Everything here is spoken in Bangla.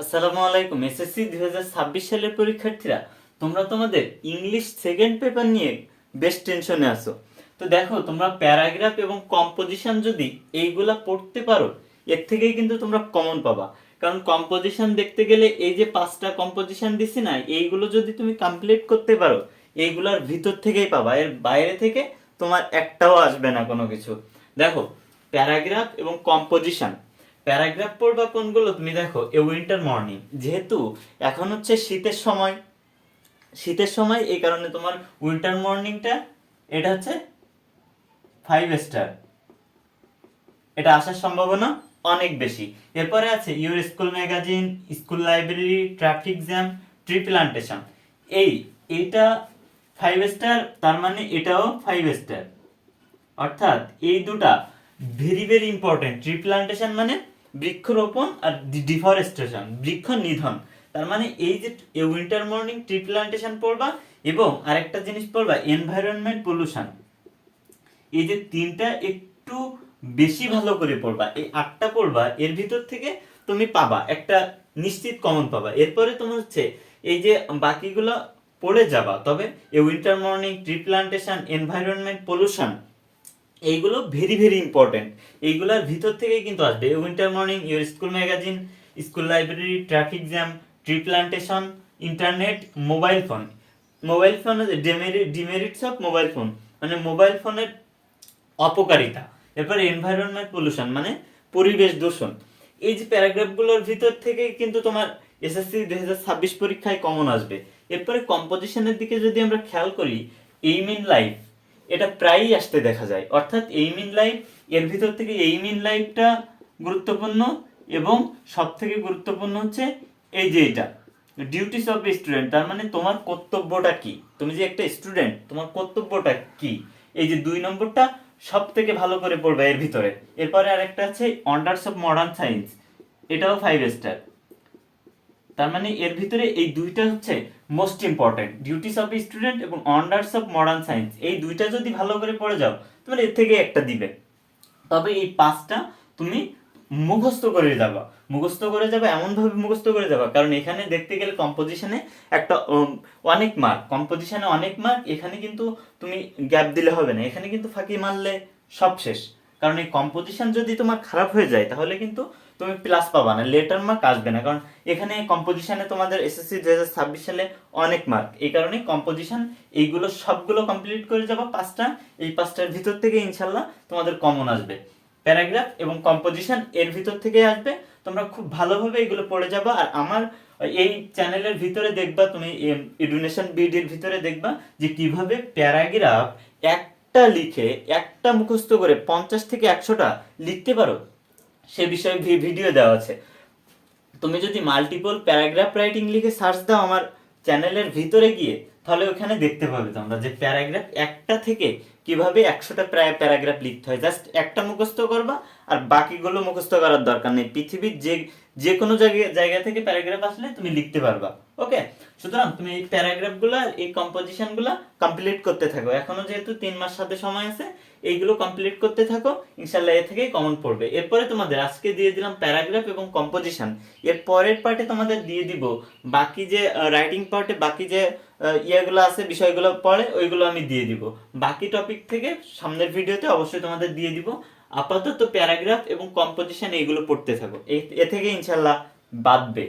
আসসালামু আলাইকুম, এসএসসি দুই হাজার ছাব্বিশ সালের পরীক্ষার্থীরা, তোমরা তোমাদের ইংলিশ সেকেন্ড পেপার নিয়ে বেশ টেনশনে আছো। তো দেখো, তোমরা প্যারাগ্রাফ এবং কম্পোজিশন যদি এইগুলা পড়তে পারো, এর থেকেই কিন্তু তোমরা কমন পাবা। কারণ কম্পোজিশন দেখতে গেলে এই যে পাঁচটা কম্পোজিশন দিছি না, এইগুলো যদি তুমি কমপ্লিট করতে পারো, এইগুলার ভিতর থেকেই পাবা। এর বাইরে থেকে তোমার একটাও আসবে না কোনো কিছু। দেখো প্যারাগ্রাফ এবং কম্পোজিশন প্যারাগ্রাফ পড়বা কোনগুলো? তুমি দেখো, এ উইন্টার মর্নিং। যেহেতু এখন হচ্ছে শীতের সময় শীতের সময় এই কারণে তোমার উইন্টার মর্নিংটা, এটা হচ্ছে ফাইভ স্টার এটা আসার সম্ভাবনা অনেক বেশি। এরপরে আছে your school magazine school library traffic jam tree plantation এই, এইটা ফাইভ স্টার তার মানে এটাও ফাইভ স্টার অর্থাৎ এই দুটা very very important tree plantation মানে বৃক্ষরোপণ আর ডিফরেস্টেশন, বৃক্ষ নিধন। তার মানে এই যে উইন্টার মর্নিং ট্রি প্লান্টেশন পড়বা এবং আরেকটা জিনিস পড়বা, এনভায়রনমেন্ট পলিউশন। এই যে তিনটা একটু বেশি ভালো করে পড়বা, এই আটটা পড়বা, এর ভিতর থেকে তুমি পাবা, একটা নিশ্চিত কমন পাবা। এরপরে তোমার হচ্ছে এই যে বাকিগুলো পড়ে যাবা, তবে এই winter morning tree plantation, environment pollution এইগুলো ভেরি ভেরি ইম্পর্টেন্ট এইগুলোর ভিতর থেকেই কিন্তু আসবে। Winter morning your school magazine school library traffic jam tree plantation internet mobile phone mobile phone demerit demerits of mobile phone মানে মোবাইল ফোনের অপকারিতা। এরপরে এনভায়রনমেন্ট পলিউশন মানে পরিবেশ দূষণ। এই যে প্যারাগ্রাফগুলোর ভিতর থেকে কিন্তু তোমার এসএসসি দুই হাজার ছাব্বিশ পরীক্ষায় কমন আসবে। এরপরে কম্পোজিশনের দিকে যদি আমরা খেয়াল করি এইম ইন লাইফ এটা প্রায়ই আসতে দেখা যায়। অর্থাৎ এইম ইন লাইফ এর ভিতর থেকে এইম ইন লাইফটা গুরুত্বপূর্ণ এবং সব থেকে গুরুত্বপূর্ণ হচ্ছে এই যে এটা ডিউটিস অফ স্টুডেন্ট তার মানে তোমার কর্তব্যটা কি? তুমি যে একটা স্টুডেন্ট তোমার কর্তব্যটা কি? এই যে দুই নম্বরটা সব থেকে ভালো করে পড়বে এর ভিতরে। এরপরে আরেকটা আছে অন্ডার্স অফ মডার্ন সায়েন্স এটাও ফাইভ স্টার তার মানে এর ভিতরে এই দুইটা হচ্ছে most important duties of student এবং অন্ডার্স অফ মডার্ন সায়েন্স এই দুইটা যদি ভালো করে পড়ে যাও, তাহলে এর থেকে একটা দিবে। তবে এই পাঁচটা তুমি মুখস্থ করে যাবা। মুখস্থ করে যাবে, এমনভাবে মুখস্থ করে যাবা, কারণ এখানে দেখতে গেলে কম্পোজিশনে একটা অনেক মার্ক কম্পোজিশনে অনেক মার্ক এখানে কিন্তু তুমি গ্যাপ দিলে হবে না। এখানে কিন্তু ফাঁকি মারলে সব শেষ। কারণ এই কম্পোজিশন যদি তোমার খারাপ হয়ে যায়, তাহলে কিন্তু তুমি প্লাস পাবা না লেটার মার্ক আসবে না। কারণ এখানে কম্পোজিশনে তোমাদের এসএসসি দুই হাজার ছাব্বিশ সালে অনেক মার্ক এই কারণে কম্পোজিশন এইগুলো সবগুলো কমপ্লিট করে যাবা পাঁচটা। এই পাঁচটার ভিতর থেকে ইনশাল্লাহ তোমাদের কমন আসবে। প্যারাগ্রাফ এবং কম্পোজিশন এর ভিতর থেকে আসবে। তোমরা খুব ভালোভাবে এগুলো পড়ে যাবা। আর আমার এই চ্যানেলের ভিতরে দেখবা, তুমি এডুনেশন বিডির ভিতরে দেখবা যে কীভাবে প্যারাগ্রাফ একটা লিখে একটা মুখস্থ করে পঞ্চাশ থেকে একশোটা লিখতে পারো। সে বিষয়ে ভিডিও দেওয়া আছে। তুমি যদি মাল্টিপল প্যারাগ্রাফ রাইটিং লিখে সার্চ দাও আমার চ্যানেলের ভিতরে গিয়ে, তাহলে ওখানে দেখতে পাবে তোমরা যে প্যারাগ্রাফ একটা থেকে কীভাবে একশোটা প্রায় প্যারাগ্রাফ লিখতে হয়। জাস্ট একটা মুখস্থ করবা আর বাকিগুলো মুখস্থ করার দরকার নেই। পৃথিবীর যে যে কোনো জায়গা জায়গা থেকে প্যারাগ্রাফ আসলে তুমি লিখতে পারবা, ওকে? সুতরাং তুমি এই প্যারাগ্রাফগুলো, এই কম্পোজিশনগুলো কমপ্লিট করতে থাকো। এখনও যেহেতু তিন মাস সাথে সময় আছে, এইগুলো কমপ্লিট করতে থাকো ইনশাল্লাহ এ থেকেই কমন পড়বে। এরপরে তোমাদের আজকে দিয়ে দিলাম প্যারাগ্রাফ এবং কম্পোজিশন। এর পরের পার্টে তোমাদের দিয়ে দিব বাকি যে রাইটিং পার্টে বাকি যে ইয়েগুলো আছে, বিষয়গুলো পড়ে ওইগুলো আমি দিয়ে দিব। বাকি টপিক থেকে সামনের ভিডিওতে অবশ্যই তোমাদের দিয়ে দিব। আপাতত প্যারাগ্রাফ এবং কম্পোজিশন এইগুলো পড়তে থাকো। এ থেকে ইনশাল্লাহ বাদবে